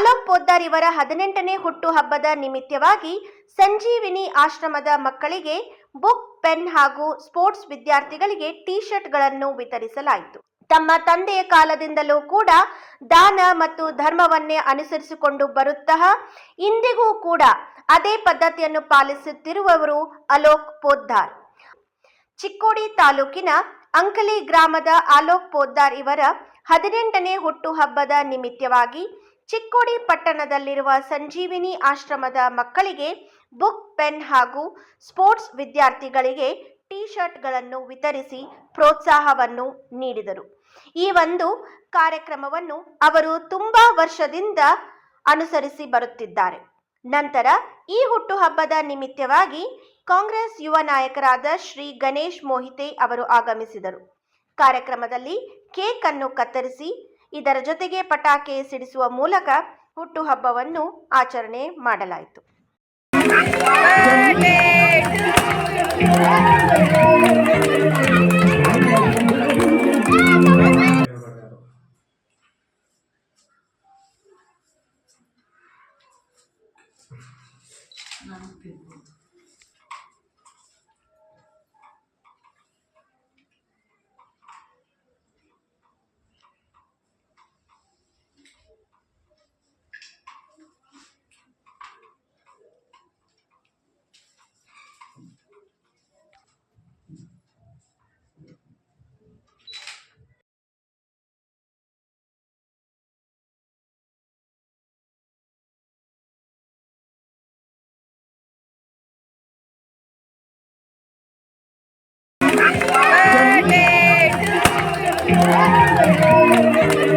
ಅಲೋಕ್ ಪೋದ್ದಾರ್ ಇವರ ಹದಿನೆಂಟನೇ ಹುಟ್ಟುಹಬ್ಬದ ನಿಮಿತ್ತವಾಗಿ ಸಂಜೀವಿನಿ ಆಶ್ರಮದ ಮಕ್ಕಳಿಗೆ ಬುಕ್, ಪೆನ್ ಹಾಗೂ ಸ್ಪೋರ್ಟ್ಸ್ ವಿದ್ಯಾರ್ಥಿಗಳಿಗೆ ಟಿ ಶರ್ಟ್ಗಳನ್ನು ವಿತರಿಸಲಾಯಿತು. ತಮ್ಮ ತಂದೆಯ ಕಾಲದಿಂದಲೂ ಕೂಡ ದಾನ ಮತ್ತು ಧರ್ಮವನ್ನೇ ಅನುಸರಿಸಿಕೊಂಡು ಬರುತ್ತಾ ಇಂದಿಗೂ ಕೂಡ ಅದೇ ಪದ್ಧತಿಯನ್ನು ಪಾಲಿಸುತ್ತಿರುವವರು ಅಲೋಕ್ ಪೋದ್ದಾರ್. ಚಿಕ್ಕೋಡಿ ತಾಲೂಕಿನ ಅಂಕಲಿ ಗ್ರಾಮದ ಅಲೋಕ್ ಪೋದ್ದಾರ್ ಇವರ ಹದಿನೆಂಟನೇ ಹುಟ್ಟುಹಬ್ಬದ ನಿಮಿತ್ತವಾಗಿ ಚಿಕ್ಕೋಡಿ ಪಟ್ಟಣದಲ್ಲಿರುವ ಸಂಜೀವಿನಿ ಆಶ್ರಮದ ಮಕ್ಕಳಿಗೆ ಬುಕ್, ಪೆನ್ ಹಾಗೂ ಸ್ಪೋರ್ಟ್ಸ್ ವಿದ್ಯಾರ್ಥಿಗಳಿಗೆ ಟಿ ಶರ್ಟ್ಗಳನ್ನು ವಿತರಿಸಿ ಪ್ರೋತ್ಸಾಹವನ್ನು ನೀಡಿದರು. ಈ ಒಂದು ಕಾರ್ಯಕ್ರಮವನ್ನು ಅವರು ತುಂಬಾ ವರ್ಷದಿಂದ ಅನುಸರಿಸಿ ಬರುತ್ತಿದ್ದಾರೆ. ನಂತರ ಈ ಹುಟ್ಟುಹಬ್ಬದ ನಿಮಿತ್ತವಾಗಿ ಕಾಂಗ್ರೆಸ್ ಯುವ ನಾಯಕರಾದ ಶ್ರೀ ಗಣೇಶ್ ಮೋಹಿತೆ ಅವರು ಆಗಮಿಸಿದರು. ಕಾರ್ಯಕ್ರಮದಲ್ಲಿ ಕೇಕ್ ಅನ್ನು ಕತ್ತರಿಸಿ ಇದರ ಜೊತೆಗೆ ಪಟಾಕಿ ಸಿಡಿಸುವ ಮೂಲಕ ಹುಟ್ಟುಹಬ್ಬವನ್ನು ಆಚರಣೆ ಮಾಡಲಾಯಿತು.